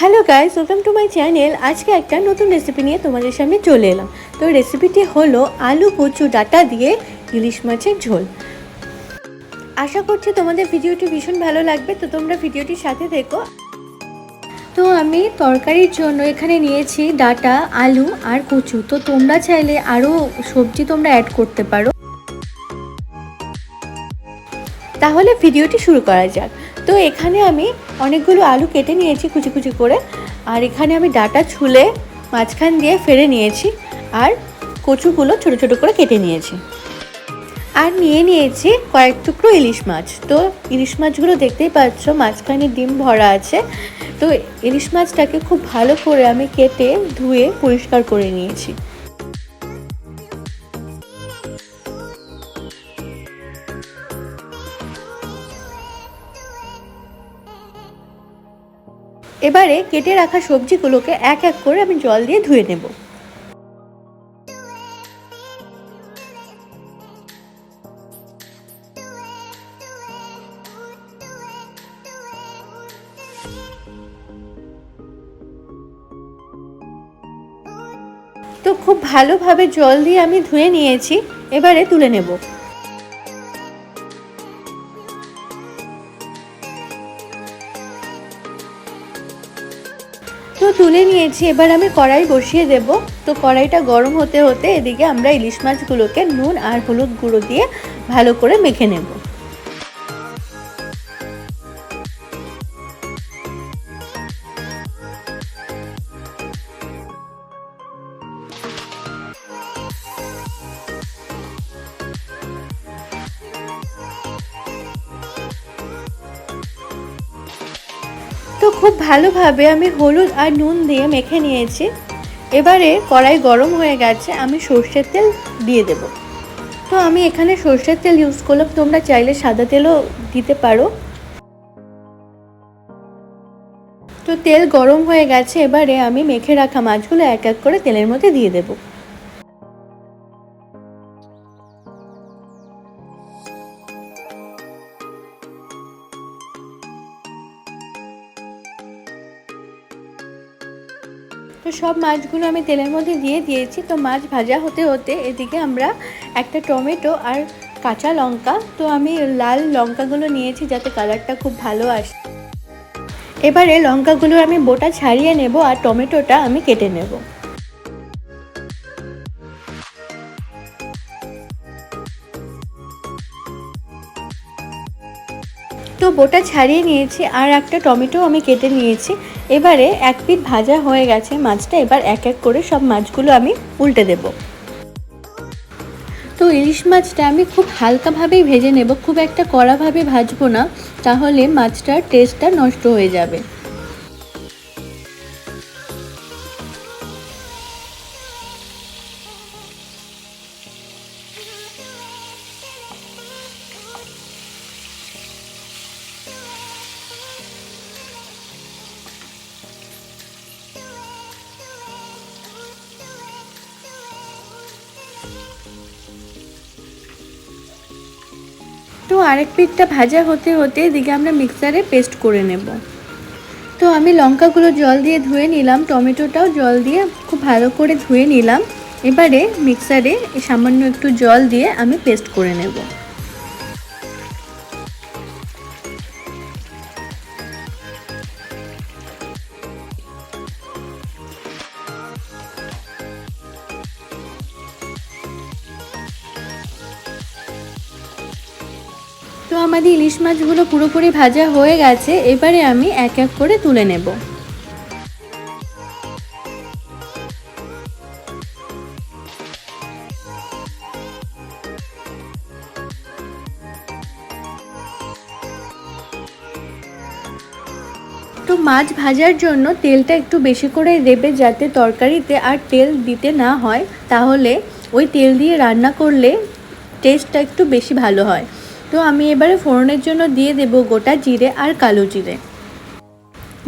Hello guys welcome to my channel আজকে একটা নতুন রেসিপি নিয়ে তোমাদের সামনে চলে এলাম। তো রেসিপিটি হলো আলু কচু ডাটা দিয়ে ইলিশ মাছের ঝোল। আশা করছি তোমাদের ভিডিওটি ভীষণ ভালো লাগবে। তো তোমরা ভিডিওটির সাথে দেখো তো আমি তরকারির জন্য এখানে নিয়েছি ডাটা, আলু আর কচু। তো তোমরা চাইলে আরও সবজি তোমরা অ্যাড করতে পারো। তাহলে ভিডিওটি শুরু করা যাক। তো এখানে আমি অনেকগুলো আলু কেটে নিয়েছি কুচি কুচি করে। আর এখানে আমি ডাটা ছুলে মাঝখান দিয়ে ফেলে নিয়েছি আর কচুগুলো ছোট ছোট করে কেটে নিয়েছি। আর নিয়ে নিয়েছি কয়েক টুকরো ইলিশ মাছ। তো ইলিশ মাছগুলো দেখতেই পাচ্ছ, মাঝখানে ডিম ভরা আছে। তো ইলিশ মাছটাকে খুব ভালো করে আমি কেটে ধুয়ে পরিষ্কার করে নিয়েছি। এবারে কেটে রাখা সবজিগুলোকে এক এক করে আমি জল দিয়ে ধুয়ে নেব। তো খুব ভালোভাবে জল দিয়ে আমি ধুয়ে নিয়েছি, এবারে তুলে নেব। নিয়েছি, এবার আমি কড়াই বসিয়ে দেব। তো কড়াইটা গরম হতে হতে এদিকে আমরা ইলিশ মাছগুলোকে নুন আর হলুদ গুঁড়ো দিয়ে ভালো করে মেখে নেব। তো খুব ভালোভাবে আমি হলুদ আর নুন দিয়ে মেখে নিয়েছি। এবারে কড়াই গরম হয়ে গেছে, আমি সর্ষের তেল দিয়ে দেব। তো আমি এখানে সর্ষের তেল ইউজ করলাম, তোমরা চাইলে সাদা তেলও দিতে পারো। তো তেল গরম হয়ে গেছে, এবারে আমি মেখে রাখা মাছগুলো এক এক করে তেলের মধ্যে দিয়ে দেবো। তো সব মাছগুলো আমি তেলের মধ্যে দিয়ে দিয়েছি। তো মাছ ভাজা হতে হতে এদিকে আমরা একটা টমেটো আর কাঁচা লঙ্কা, তো আমি লাল লঙ্কাগুলো নিয়েছি যাতে কালারটা খুব ভালো আসে। এবারে লঙ্কাগুলো আমি বোটা ছাড়িয়ে নেব আর টমেটোটা আমি কেটে নেব। তো বোটা ছাড়িয়ে নিয়েছি আর একটা টমেটো আমি কেটে নিয়েছি। এবারে এক পিট ভাজা হয়ে গেছে, মাছটা এবার এক এক করে সব মাছগুলো আমি উল্টে দেব। তো ইলিশ মাছটা আমি খুব হালকাভাবেই ভেজে নেব, খুব একটা কড়াভাবে ভাজবো না, তাহলে মাছটার টেস্টটা নষ্ট হয়ে যাবে। আরেক পিঠটা ভাজা হতে হতে এদিকে আমরা মিক্সারে পেস্ট করে নেব। তো আমি লঙ্কাগুলো জল দিয়ে ধুয়ে নিলাম, টমেটোটাও জল দিয়ে খুব ভালো করে ধুয়ে নিলাম। এবারে মিক্সারে সামান্য একটু জল দিয়ে আমি পেস্ট করে নেব। তো আমাদের ইলিশ মাছগুলো পুরোপুরি ভাজা হয়ে গেছে, এবারে আমি এক এক করে তুলে নেব। তো মাছ ভাজার জন্য তেলটা একটু বেশি করে দেবে যাতে তরকারিতে আর তেল দিতে না হয়, তাহলে ওই তেল দিয়ে রান্না করলে টেস্টটা একটু বেশি ভালো হয়। তো আমি এবারে ফোড়নের জন্য দিয়ে দেব গোটা জিরে আর কালো জিরে।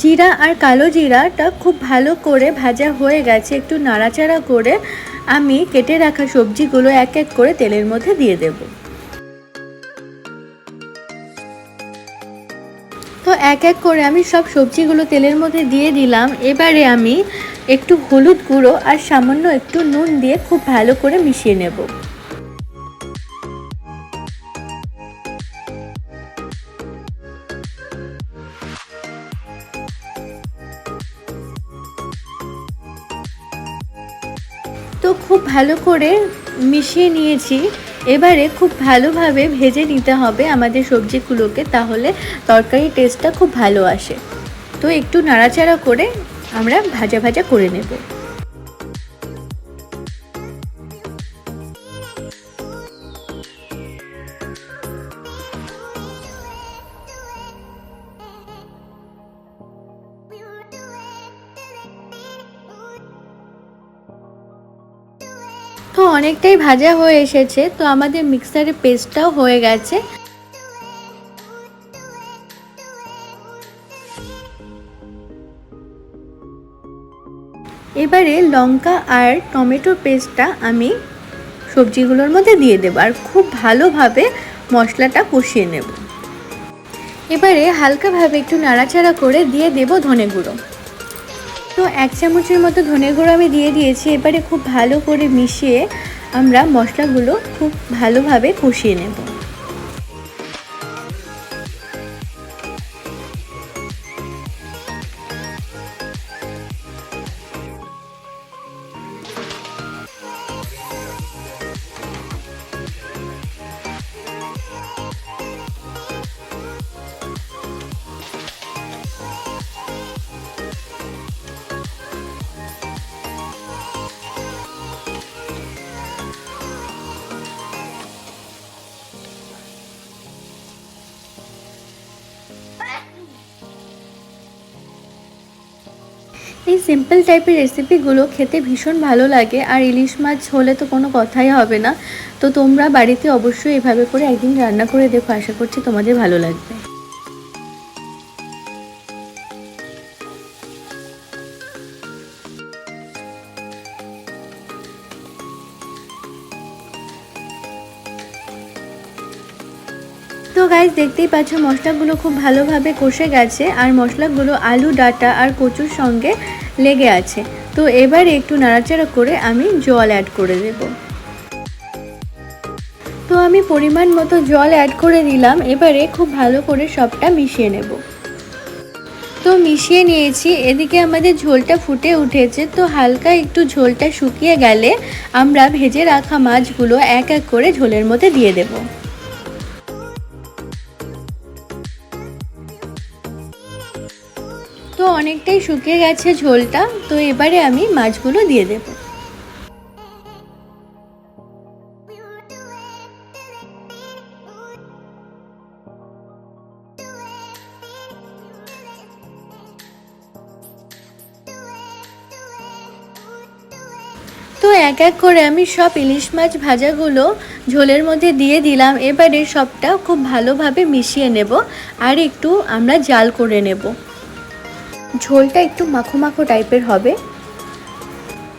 জিরা আর কালো জিরাটা খুব ভালো করে ভাজা হয়ে গেছে, একটু নাড়াচাড়া করে আমি কেটে রাখা সবজিগুলো এক এক করে তেলের মধ্যে দিয়ে দেব। তো এক এক করে আমি সব সবজিগুলো তেলের মধ্যে দিয়ে দিলাম। এবারে আমি একটু হলুদ গুঁড়ো আর সামান্য একটু নুন দিয়ে খুব ভালো করে মিশিয়ে নেব। ভালো করে মিশিয়ে নিয়েছি। এবারে খুব ভালোভাবে ভেজে নিতে হবে আমাদের সবজিগুলোকে, তাহলে তরকারির টেস্টটা খুব ভালো আসে। তো একটু নাড়াচাড়া করে আমরা ভাজা ভাজা করে নেব। তো অনেকটাই ভাজা হয়ে এসেছে, তো আমাদের মিক্সারের পেস্টটাও হয়ে গেছে। এবারে লঙ্কা আর টমেটো পেস্টটা আমি সবজিগুলোর মধ্যে দিয়ে দেবো, আর খুব ভালোভাবে মশলাটা কষিয়ে নেব। এবারে হালকাভাবে একটু নাড়াচাড়া করে দিয়ে দেব ধনে গুঁড়ো। তো এক চামচের মতো ধনে গুঁড়ো আমি দিয়ে দিয়েছি। এবারে খুব ভালো করে মিশিয়ে আমরা মশলাগুলো খুব ভালোভাবে কষিয়ে নেব। এই সিম্পল টাইপের রেসিপিগুলো খেতে ভীষণ ভালো লাগে। আর ইলিশ মাছ হলে তো কোনো কথাই হবে না। তো তোমরা বাড়িতে অবশ্যই এভাবে করে একদিন রান্না করে দেখো। আশা করছি তোমাদের ভালো লাগবে। তো গাইজ দেখতেই পাচ্ছ মশলাগুলো খুব ভালোভাবে কষে গেছে। আর মশলাগুলো আলু, ডাটা আর কচুর সঙ্গে লেগে আছে। তো এবারে একটু নাড়াচাড়া করে আমি জল অ্যাড করে দেব। তো আমি পরিমাণ মতো জল অ্যাড করে দিলাম এবারে খুব ভালো করে সবটা মিশিয়ে নেব। তো মিশিয়ে নিয়েছি। এদিকে আমাদের ঝোলটা ফুটে উঠেছে। তো হালকা একটু ঝোলটা শুকিয়ে গেলে আমরা ভেজে রাখা মাছগুলো এক এক করে ঝোলের মধ্যে দিয়ে দেবো। অনেকটাই শুকিয়ে গেছে ঝোলটা, তো এবারে আমি মাছগুলো দিয়ে দেব। তো এক এক করে আমি সব ইলিশ মাছ ভাজাগুলো ঝোলের মধ্যে দিয়ে দিলাম। এবারে সবটা খুব ভালোভাবে মিশিয়ে নেব, আর একটু আমরা জাল করে নেব। ঝোলটা একটু মাখো মাখো টাইপের হবে।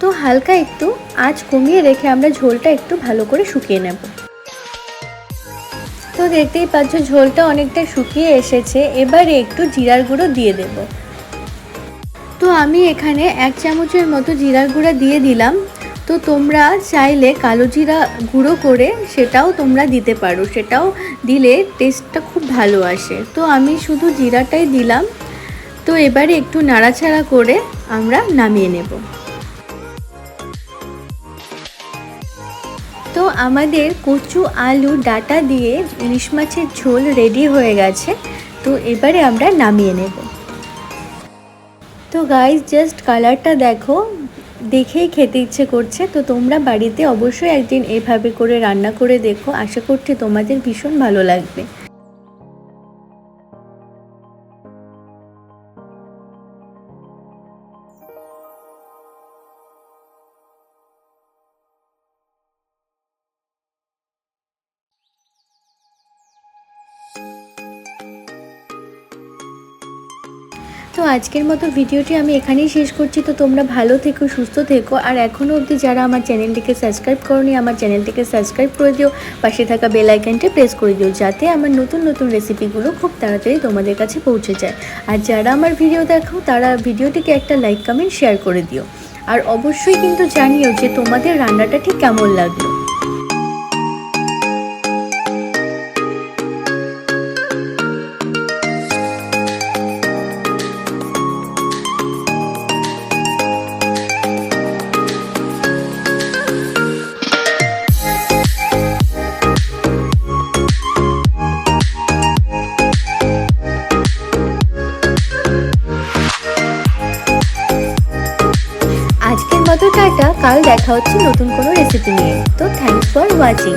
তো হালকা একটু আঁচ কমিয়ে রেখে আমরা ঝোলটা একটু ভালো করে শুকিয়ে নেব। তো দেখতেই পাচ্ছ ঝোলটা অনেকটা শুকিয়ে এসেছে। এবারে একটু জিরার গুঁড়ো দিয়ে দেব। তো আমি এখানে এক চামচের মতো জিরার গুঁড়া দিয়ে দিলাম। তো তোমরা চাইলে কালো জিরা গুঁড়ো করে সেটাও তোমরা দিতে পারো। সেটাও দিলে টেস্টটা খুব ভালো আসে। তো আমি শুধু জিরাটাই দিলাম। তো এবারে একটু নাড়াচাড়া করে আমরা নামিয়ে নেব। তো আমাদের কচু, আলু, ডাটা দিয়ে ইলিশ মাছের ঝোল রেডি হয়ে গেছে। তো এবারে আমরা নামিয়ে নেব। তো গাইজ জাস্ট কালারটা দেখো। দেখেই খেতে ইচ্ছে করছে। তো তোমরা বাড়িতে অবশ্যই একদিন এভাবে করে রান্না করে দেখো। আশা করছি তোমাদের ভীষণ ভালো লাগবে। আজকের মতো ভিডিওটি আমি এখানেই শেষ করছি। তো তোমরা ভালো থেকো, সুস্থ থেকো। আর এখনও অবধি যারা আমার চ্যানেলটিকে সাবস্ক্রাইব করনি, আমার চ্যানেলটিকে সাবস্ক্রাইব করে দিও। পাশে থাকা বেল প্রেস করে দিও, যাতে আমার নতুন নতুন রেসিপিগুলো খুব তাড়াতাড়ি তোমাদের কাছে পৌঁছে যায়। আর যারা আমার ভিডিও দেখো, তারা ভিডিওটিকে একটা লাইক, কমেন্ট, শেয়ার করে দিও। আর অবশ্যই কিন্তু জানিও যে তোমাদের রান্নাটা ঠিক কেমন লাগল। কাল দেখা হচ্ছে নতুন কোনো রেসিপি নিয়ে। তো থ্যাংকস ফর ওয়াচিং